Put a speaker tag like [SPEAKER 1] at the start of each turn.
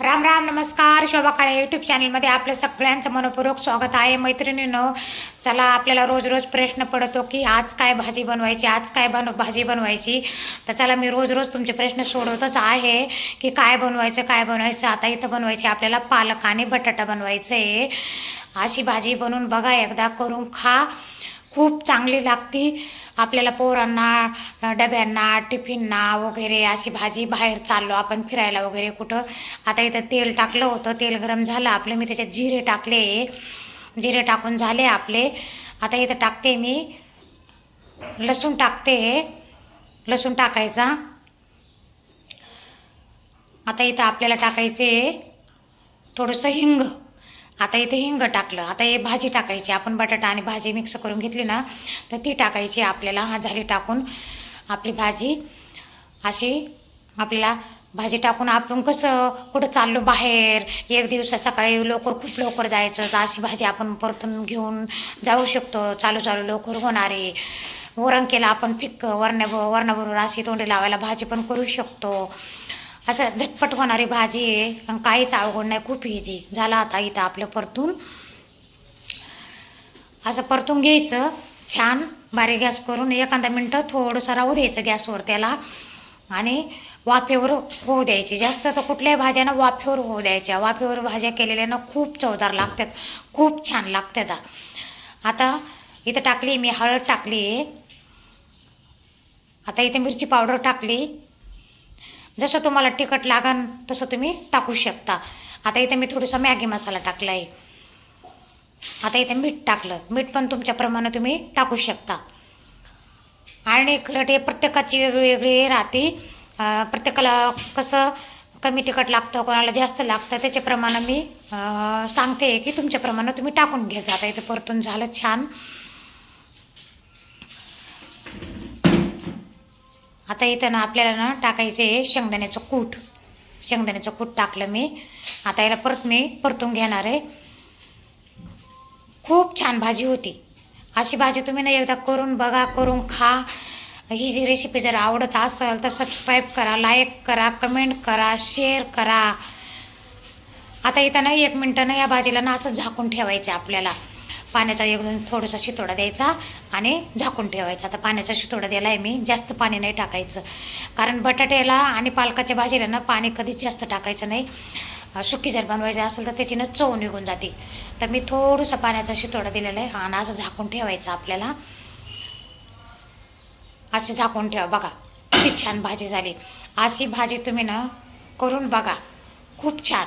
[SPEAKER 1] राम राम नमस्कार. शोभा काळे यूट्यूब चॅनलमध्ये आपलं सगळ्यांचं मनपूर्वक स्वागत आहे. मैत्रिणीनं चला आपल्याला रोज रोज प्रश्न पडतो की आज काय भाजी बनवायची आज काय बन भाजी बनवायची? तर चला मी रोज रोज तुमचे प्रश्न सोडवतच आहे की काय बनवायचं काय बनवायचं? आता इथं बनवायचे आपल्याला पालक आणि बटाटा बनवायचं आहे अशी भाजी बनवून बघा एकदा करून खा. खूप चांगली लागती. आपल्याला पोरांना डब्यांना टिफिनना वगैरे अशी भाजी बाहेर चाललो आपण फिरायला वगैरे कुठं. आता इथं तेल टाकलं होतं तेल गरम झालं आपलं. मी त्याच्यात जिरे टाकले. जिरे टाकून झाले आपले. आता इथं टाकते मी. लसूण टाकते. लसूण टाकायचा. आता इथं आपल्याला टाकायचे थोडंसं हिंग. आता इथे हिंग टाकलं आता हे भाजी टाकायची आपण बटाटा आणि भाजी मिक्स करून घेतली ना तर ती टाकायची आपल्याला हा झाली टाकून आपली भाजी. अशी आपल्याला भाजी टाकून आपण कसं कुठं चाललो बाहेर एक दिवस सकाळी लवकर खूप लवकर जायचं तर अशी भाजी आपण परतून घेऊन जाऊ शकतो चालू चालू लवकर होणारे वरण केलं आपण फिक्क वरण्या वरणाबरोबर अशी तोंडी लावायला भाजी पण करू शकतो. असं झटपट होणारी भाजी आहे. पण काहीच अवघड नाही. खूप इझी झाला आता इथं आपलं परतून. असं परतून घ्यायचं. छान. बारीक गॅस करून एखादा मिनटं थोडंसं राहू द्यायचं गॅसवर त्याला. आणि वाफेवर होऊ द्यायची. जास्त तर कुठल्याही भाज्या ना वाफेवर होऊ द्यायच्या. वाफेवर भाज्या केलेल्या ना खूप चवदार लागतात. खूप छान लागतात. आता इथं टाकली मी. हळद टाकली. आता इथे मिरची पावडर टाकली. जसं तुम्हाला तिखट लागन तसं तुम्ही टाकू शकता. आता इथे मी थोडंसं मॅगी मसाला टाकला आहे आता इथे मीठ टाकलं. मीठ पण तुमच्याप्रमाणे तुम्ही टाकू शकता. आणि खरट ते प्रत्येकाची वेगवेगळी राहते. प्रत्येकाला कसं कमी तिखट लागतं कोणाला जास्त लागतं त्याच्याप्रमाणे मी सांगते की तुमच्याप्रमाणे तुम्ही टाकून घ्या. आता इथं परतून झालं छान. आता इथं ना आपल्याला ना टाकायचे शेंगदाण्याचं कूट. शेंगदाण्याचं कूट टाकलं मी. आता याला परत मी परतून घेणार आहे. खूप छान भाजी होती. अशी भाजी तुम्ही ना एकदा करून बघा करून खा. ही जी रेसिपी जर आवडत असेल तर सबस्क्राईब करा लाईक करा कमेंट करा शेअर करा. आता इथं ना एक मिनटं ना या भाजीला ना असं झाकून ठेवायचं आपल्याला. पाण्याचा एकदम थोडासा शितोडा द्यायचा आणि झाकून ठेवायचा. आता पाण्याचा शितोडा द्यायला आहे मी जास्त पाणी नाही टाकायचं. कारण बटाट्याला आणि पालकाच्या भाजीला ना पाणी कधीच जास्त टाकायचं नाही. सुकी जर बनवायचं असेल तर त्याची ना चव निघून जाते. तर मी थोडंसं पाण्याचा शितोडा दिलेला आहे आणि असं झाकून ठेवायचं आपल्याला. अशी झाकून ठेवा. बघा किती छान भाजी झाली. अशी भाजी तुम्ही ना करून बघा. खूप छान.